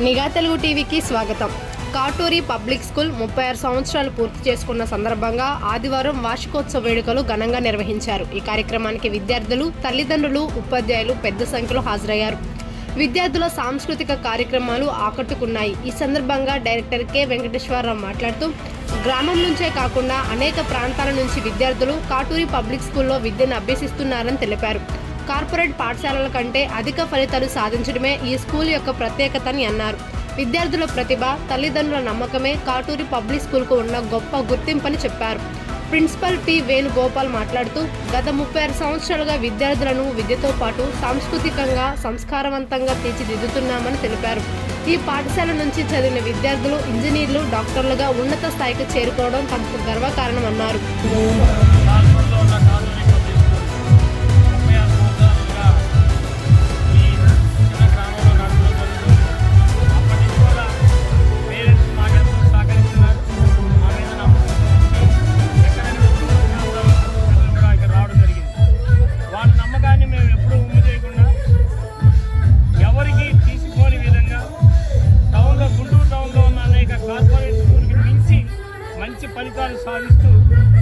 నిఘా తెలుగు టీవీకి స్వాగతం. కాటూరి పబ్లిక్ స్కూల్ ముప్పై ఆరు సంవత్సరాలు పూర్తి చేసుకున్న సందర్భంగా ఆదివారం వార్షికోత్సవ వేడుకలు ఘనంగా నిర్వహించారు. ఈ కార్యక్రమానికి విద్యార్థులు తల్లిదండ్రులు ఉపాధ్యాయులు పెద్ద సంఖ్యలో హాజరయ్యారు. విద్యార్థుల సాంస్కృతిక కార్యక్రమాలు ఆకట్టుకున్నాయి. ఈ సందర్భంగా డైరెక్టర్ కె. వెంకటేశ్వరరావు మాట్లాడుతూ గ్రామం నుంచే కాకుండా అనేక ప్రాంతాల నుంచి విద్యార్థులు కాటూరి పబ్లిక్ స్కూల్లో విద్యను అభ్యసిస్తున్నారని తెలిపారు. కార్పొరేట్ పాఠశాలల కంటే అధిక ఫలితాలు సాధించడమే ఈ స్కూల్ యొక్క ప్రత్యేకతని అన్నారు. విద్యార్థుల ప్రతిభ తల్లిదండ్రుల నమ్మకమే కాటూరి పబ్లిక్ స్కూల్కు ఉన్న గొప్ప గుర్తింపని చెప్పారు. ప్రిన్సిపల్ పి వేణుగోపాల్ మాట్లాడుతూ గత ముప్పై ఆరు సంవత్సరాలుగా విద్యార్థులను విద్యతో పాటు సాంస్కృతికంగా సంస్కారవంతంగా తీర్చిదిద్దుతున్నామని తెలిపారు. ఈ పాఠశాల నుంచి చదివిన విద్యార్థులు ఇంజనీర్లు డాక్టర్లుగా ఉన్నత స్థాయికి చేరుకోవడం తమకు గర్వకారణమన్నారు. మంచి ఫలితాలు సాధిస్తూ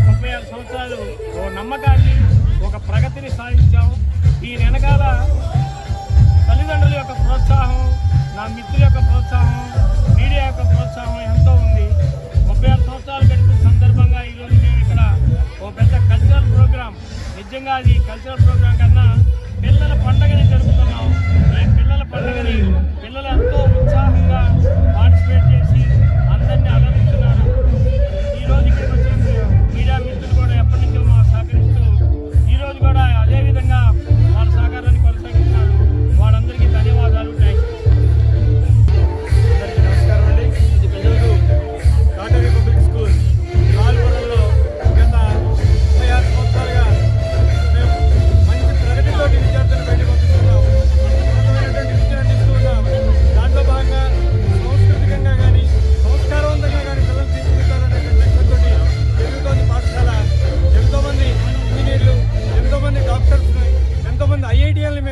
ముప్పై ఆరు సంవత్సరాలు ఓ నమ్మకాన్ని ఒక ప్రగతిని సాధించాము దీని వెనకాల తల్లిదండ్రుల యొక్క ప్రోత్సాహం నా మిత్రుల యొక్క ప్రోత్సాహం మీడియా యొక్క ప్రోత్సాహం ఎంతో ఉంది. ముప్పై ఆరు సంవత్సరాలు గడిపిన సందర్భంగా ఈరోజు మేము ఇక్కడ ఓ పెద్ద కల్చరల్ ప్రోగ్రాం నిజంగా అది కల్చరల్ ప్రోగ్రాం కన్నా పిల్లల పండుగని జరుపుతున్నాం. ఈ పిల్లల పండుగని పిల్లల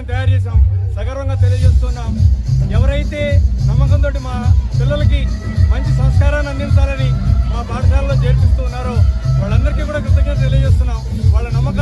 మేము తయారు చేసాం సగర్వంగా తెలియజేస్తున్నాం. ఎవరైతే నమ్మకంతో మా పిల్లలకి మంచి సంస్కారాన్ని అందించాలని మా పాఠశాలలో చేర్పిస్తూ ఉన్నారో వాళ్ళందరికీ కూడా కృతజ్ఞత తెలియజేస్తున్నాం. వాళ్ళ నమ్మకం